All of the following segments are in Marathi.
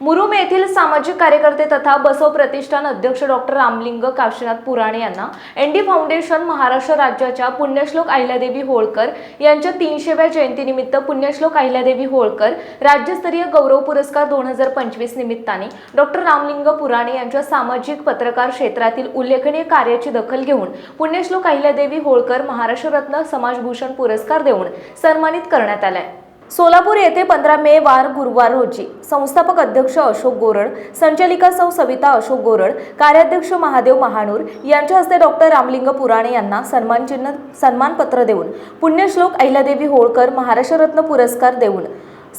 मुरुम येथील सामाजिक कार्यकर्ते तथा बसव प्रतिष्ठान अध्यक्ष डॉक्टर रामलिंग काशीनाथ पुराणे यांना एनडी फाउंडेशन महाराष्ट्र राज्याच्या पुण्यश्लोक अहिल्यादेवी होळकर यांच्या तीनशेव्या जयंतीनिमित्त पुण्यश्लोक अहिल्यादेवी होळकर राज्यस्तरीय गौरव पुरस्कार दोन हजार पंचवीस निमित्ताने डॉक्टर रामलिंग पुराणे यांच्या सामाजिक पत्रकार क्षेत्रातील उल्लेखनीय कार्याची दखल घेऊन पुण्यश्लोक अहिल्यादेवी होळकर महाराष्ट्र रत्न समाजभूषण पुरस्कार देऊन सन्मानित करण्यात आलाय. सोलापूर येथे पंधरा मे वार गुरुवार रोजी संस्थापक अध्यक्ष अशोक गोरड संचालिका सौ सविता अशोक गोरड कार्याध्यक्ष महादेव महानूर यांच्या हस्ते डॉक्टर रामलिंग पुराणे यांना सन्मानचिन्ह सन्मानपत्र देऊन पुण्यश्लोक अहिल्यादेवी होळकर महाराष्ट्र रत्न पुरस्कार देऊन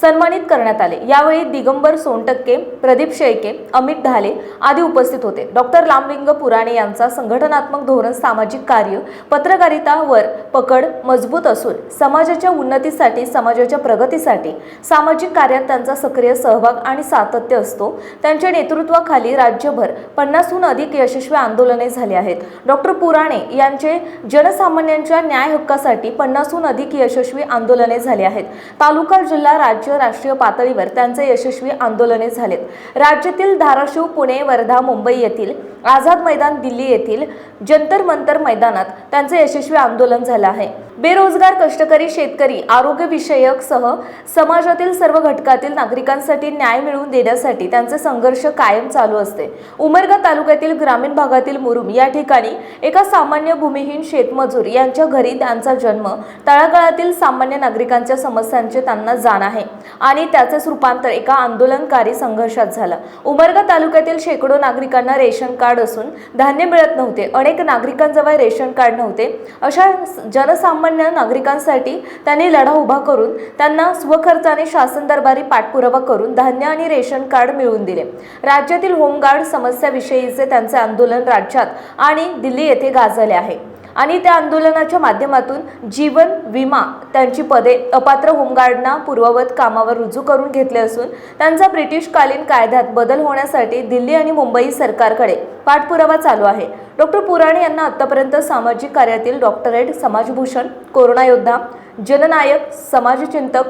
सन्मानित करण्यात आले. यावेळी दिगंबर सोनटक्के प्रदीप शेळके अमित ढाले आदी उपस्थित होते. डॉक्टर रामलिंग पुराणे यांचा संघटनात्मक धोरण सामाजिक कार्य पत्रकारितावर पकड मजबूत असून समाजाच्या उन्नतीसाठी समाजाच्या प्रगतीसाठी सामाजिक कार्यात त्यांचा सक्रिय सहभाग आणि सातत्य असतो. त्यांच्या नेतृत्वाखाली राज्यभर पन्नासहून अधिक यशस्वी आंदोलने झाली आहेत. डॉक्टर पुराणे यांचे जनसामान्यांच्या न्याय हक्कासाठी पन्नासहून अधिक यशस्वी आंदोलने झाली आहेत. तालुका जिल्हा राज्य राष्ट्रीय पातळीवर त्यांचे यशस्वी आंदोलने झालेत. राज्यातील धाराशिव पुणे वर्धा मुंबई येथील आझाद मैदान दिल्ली येथील जंतर मंतर मैदानात त्यांचे यशस्वी आंदोलन झालं आहे. बेरोजगार कष्टकरी शेतकरी आरोग्य विषयक सह समाजातील सर्व घटकातील नागरिकांसाठी न्याय मिळवून देण्यासाठी त्यांचे संघर्ष कायम चालू असते. उमरगा तालुक्यातील ग्रामीण भागातील मुरुम या ठिकाणी एका सामान्य भूमिहीन शेतमजूर यांच्या घरी त्यांचा जन्म तळागाळातील सामान्य नागरिकांच्या समस्यांचे त्यांना जाण आहे. आणि त्याचेच रूपांतर एका आंदोलनकारी संघर्षात झालं. उमरगा तालुक्यातील शेकडो नागरिकांना रेशन कार्ड असून धान्य मिळत नव्हते. अनेक नागरिकांजवळ रेशन कार्ड नव्हते. अशा जनसामान्य नागरिकांसाठी त्यांनी लढा उभा करून त्यांना स्वखर्चाने शासन दरबारी पाठपुरावा करून धान्य आणि रेशन कार्ड मिळवून दिले. राज्यातील होमगार्ड समस्याविषयीचे त्यांचे आंदोलन राज्यात आणि दिल्ली येथे गाजले आहे. आणि त्या आंदोलनाच्या माध्यमातून जीवन विमा त्यांची पदे अपात्र होमगार्डना पूर्ववत कामावर रुजू करून घेतले असून त्यांचा ब्रिटिशकालीन कायद्यात बदल होण्यासाठी दिल्ली आणि मुंबई सरकारकडे पाठपुरावा चालू आहे. डॉक्टर पुराणे यांना आतापर्यंत सामाजिक कार्यातील डॉक्टरेट समाजभूषण कोरोना योद्धा जननायक समाजचिंतक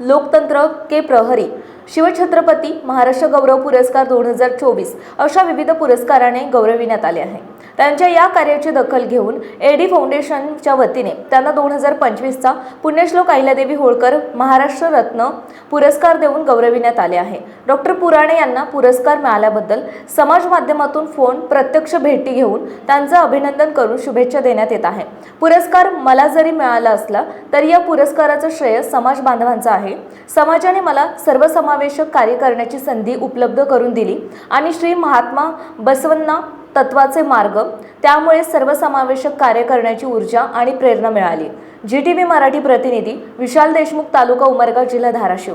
लोकतंत्र के प्रहरी शिवछत्रपती महाराष्ट्र गौरव पुरस्कार दोन हजार चोवीस अशा विविध पुरस्काराने गौरविण्यात आले आहे. त्यांच्या या कार्याची दखल घेऊन एडी फाउंडेशनच्या वतीने त्यांना दोन हजार पंचवीसचा पुण्यश्लोक अहिल्यादेवी होळकर महाराष्ट्र रत्न पुरस्कार देऊन गौरविण्यात आले आहे. डॉक्टर पुराणे यांना पुरस्कार मिळाल्याबद्दल समाज माध्यमातून फोन प्रत्यक्ष भेटी घेऊन त्यांचं अभिनंदन करून शुभेच्छा देण्यात येत आहे. पुरस्कार मला जरी मिळाला असला तरी या पुरस्काराचं श्रेय समाज बांधवांचं आहे. समाजाने मला समावेशक कार्य करण्याची संधी उपलब्ध करून दिली आणि श्री महात्मा बसवन्ना तत्वाचे मार्ग त्यामुळे सर्वसमावेशक कार्य करण्याची ऊर्जा आणि प्रेरणा मिळाली. जी टी व्ही मराठी प्रतिनिधी विशाल देशमुख तालुका उमरगा जिल्हा धाराशिव.